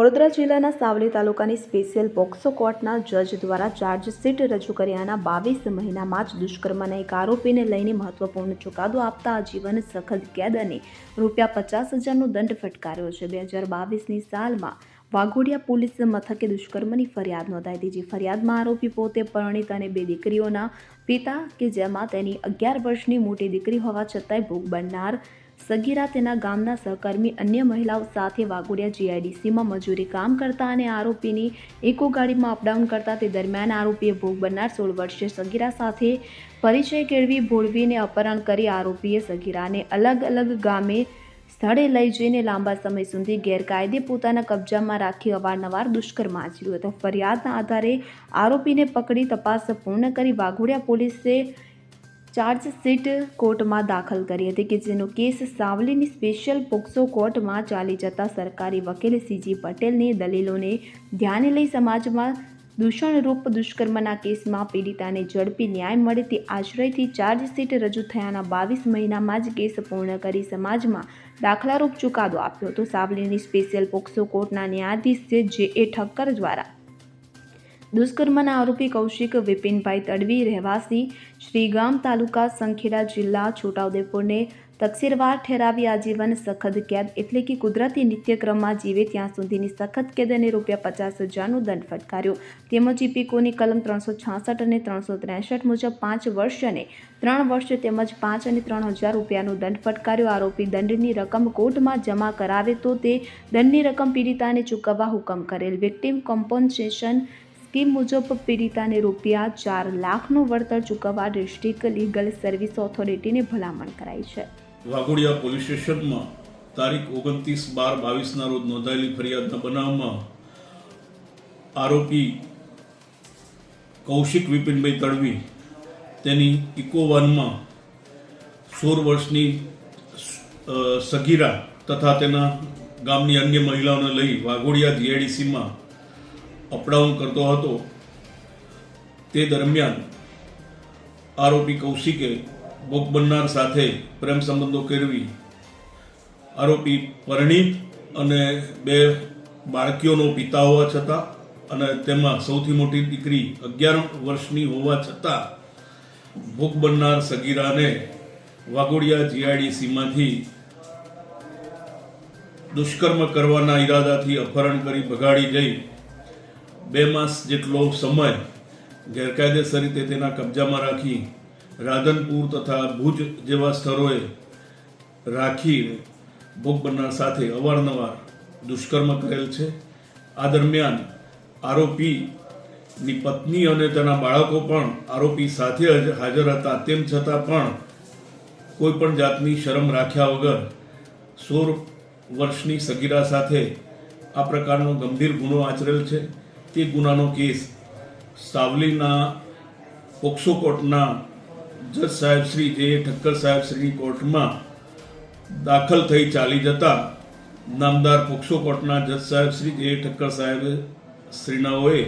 વડોદરા જિલ્લાના સાવલી તાલુકાની special POCSO કોર્ટના જજ દ્વારા ચાર્જશીટ રજૂ કર્યાના બાવીસ મહિનામાં જ દુષ્કર્મના એક આરોપીને લઈને મહત્વપૂર્ણ ચુકાદો આપતા આજીવન સખત કેદ અને રૂપિયા પચાસ હજારનો દંડ ફટકાર્યો છે. બે હજાર બાવીસની સાલમાં વાઘોડિયા પોલીસ મથકે દુષ્કર્મની ફરિયાદ નોંધાઈ હતી, જે ફરિયાદમાં આરોપી પોતે પરણિત અને બે દીકરીઓના પિતા કે જેમાં તેની અગિયાર વર્ષની મોટી દીકરી હોવા છતાંય ભોગ બનનાર સગીરા તેના ગામના સહકર્મી અન્ય મહિલાઓ સાથે વાઘોડિયા જીઆઈડીસીમાં મજૂરી કામ કરતા અને આરોપીની એકો ગાડીમાં અપડાઉન કરતા તે દરમિયાન આરોપીએ ભોગ બનનાર સોળ વર્ષીય સગીરા સાથે પરિચય કેળવી ભોળવીને અપહરણ કરી આરોપીએ સગીરાને અલગ અલગ ગામે સ્થળે લઈ જઈને લાંબા સમય સુધી ગેરકાયદે પોતાના કબજામાં રાખી અવારનવાર દુષ્કર્મ આચર્યું હતું. ફરિયાદના આધારે આરોપીને પકડી તપાસ પૂર્ણ કરી વાઘોડિયા પોલીસે ચાર્જશીટ કોર્ટમાં દાખલ કરી હતી કે જેનો કેસ સાવલીની સ્પેશિયલ પોક્સો કોર્ટમાં ચાલી જતા સરકારી વકીલ સીજી પટેલની દલીલોને ધ્યાને લઈ સમાજમાં દૂષણરૂપ દુષ્કર્મના કેસમાં પીડિતાને ઝડપી ન્યાય મળે તે આશ્રયથી ચાર્જશીટ રજૂ થયાના બાવીસ મહિનામાં જ કેસ પૂર્ણ કરી સમાજમાં દાખલારૂપ ચુકાદો આપ્યો હતો. સાવલીની સ્પેશિયલ પોક્સો કોર્ટના ન્યાયાધીશ જે એ ઠક્કર દ્વારા દુષ્કર્મના આરોપી કૌશિક વિપિનભાઈ તડવી રહેવાસી શ્રીગામ તાલુકા સંખેડા જિલ્લા છોટાઉદેપુરને તકસીરવાર ઠેરાવી આજીવન સખત કેદ એટલે કે કુદરતી નિત્યક્રમમાં જીવે ત્યાં સુધીની સખત કેદ અને રૂપિયા પચાસ હજારનો દંડ ફટકાર્યો. તેમજ ઇપિકોની કલમ ત્રણસો છાસઠ અને ત્રણસો ત્રેસઠ મુજબ પાંચ વર્ષ અને ત્રણ વર્ષ તેમજ પાંચ અને ત્રણ હજાર રૂપિયાનો દંડ ફટકાર્યો. આરોપી દંડની રકમ કોર્ટમાં જમા કરાવે તો તે દંડની રકમ પીડિતાને ચૂકવવા હુકમ કરેલ. વિક્ટિમ કોમ્પન્સેશન સ્કીમ મુજબ પીડિતાને રૂપિયા ચાર લાખનું વળતર ચૂકવવા ડિસ્ટ્રિક્ટ લીગલ સર્વિસ ઓથોરિટીને ભલામણ કરાઈ છે. વાઘોડિયા પોલીસ સ્ટેશનમાં તારીખ ઓગણત્રીસ બાર બાવીસના રોજ નોંધાયેલી ફરિયાદના બનાવમાં આરોપી કૌશિક વિપિનભાઈ તડવી તેની ઇકોવાનમાં સોળ વર્ષની સગીરા તથા તેના ગામની અન્ય મહિલાઓને લઈ વાઘોડિયા જીઆઈડીસીમાં અપડાઉન કરતો હતો. તે દરમિયાન આરોપી કૌશિકે ભોગ બનનાર સાથે પ્રેમ સંબંધો કેળવી. આરોપી પરિણીત અને બે બાળકીઓનો પિતા હોવા છતાં અને તેમાં સૌથી મોટી દીકરી અગિયાર વર્ષની હોવા છતાં ભોગ બનનાર સગીરાને વાઘોડિયા જીઆઈડીસીમાંથી દુષ્કર્મ કરવાના ઈરાદાથી અપહરણ કરી ભગાડી જઈ બે માસ જેટલો સમય ગેરકાયદેસર રીતે તેના કબજામાં રાખી રાધનપુર તથા ભુજ જેવા સ્થળોએ રાખી ભોગ બનનાર સાથે અવારનવાર દુષ્કર્મ કરેલ છે. આ દરમિયાન આરોપીની પત્ની અને તેના બાળકો પણ આરોપી સાથે હાજર હતા. તેમ છતાં પણ કોઈ પણ જાતની શરમ રાખ્યા વગર સોળ વર્ષની સગીરા સાથે આ પ્રકારનો ગંભીર ગુનો આચરેલ છે. તે ગુનાનો કેસ. સાવલીના પોક્સો કોર્ટના જજ સાહેબ શ્રી જે ઠક્કર સાહેબ શ્રીની કોર્ટમાં દાખલ થઈ ચાલી જતા નામદાર પોક્સો કોર્ટના જજ સાહેબ શ્રી જે ઠક્કર સાહેબ શ્રીનાઓએ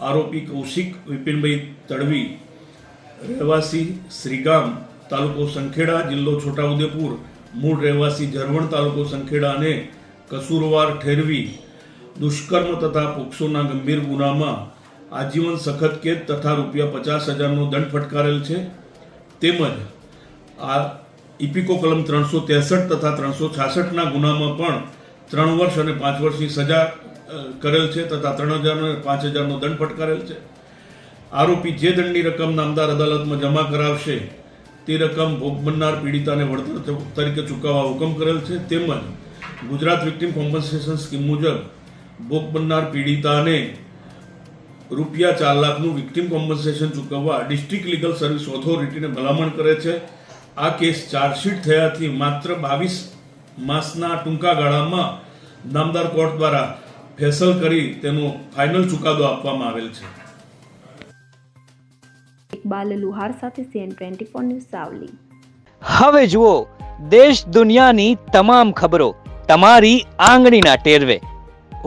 આરોપી કૌશિક વિપિનભાઈ તડવી, રહેવાસી શ્રીગામ, તાલુકો સંખેડા, જિલ્લો છોટાઉદેપુર, મૂળ રહેવાસી ઝરવણ તાલુકો સંખેડા અને કસૂરવાર ઠેરવી દુષ્કર્મ તથા પોક્સોના ગંભીર ગુનામાં આજીવન સખત કેદ તથા રૂપિયા પચાસ હજારનો દંડ ફટકારેલ છે. તેમજ આ ઇપિકો કલમ ત્રણસો ત્રેસઠ તથા ત્રણસો છાસઠના ગુનામાં પણ ત્રણ વર્ષ અને પાંચ વર્ષની સજા કરેલ છે તથા ત્રણ હજાર અને પાંચ હજારનો દંડ ફટકારેલ છે. આરોપી જે દંડની રકમ નામદાર અદાલતમાં જમા કરાવશે તે રકમ ભોગ બનનાર પીડિતાને વળતર તરીકે ચૂકવવા હુકમ કરેલ છે. તેમજ ગુજરાત વિક્ટિમ કોમ્પન્સેશન સ્કીમ મુજબ ભોગ બનનાર પીડિતાને રૂપિયા ચાર લાખનું વિક્ટિમ કોમ્પન્સેશન ચૂકવવા ડિસ્ટ્રિક્ટ લીગલ સર્વિસ ઓથોરિટીને ભલામણ કરે છે. આ કેસ ચાર્જશીટ થયાથી માત્ર બાવીસ માસના ટૂંકા ગાળામાં નામદાર કોર્ટ દ્વારા ફેસલ કરી તેનો ફાઇનલ ચુકાદો આપવામાં આવેલ છે. ઇકબાલ લુહાર સાથે CN twenty four news Savli. હવે જુઓ દેશ દુનિયાની તમામ ખબરો તમારી આંગળીના ટેરવે.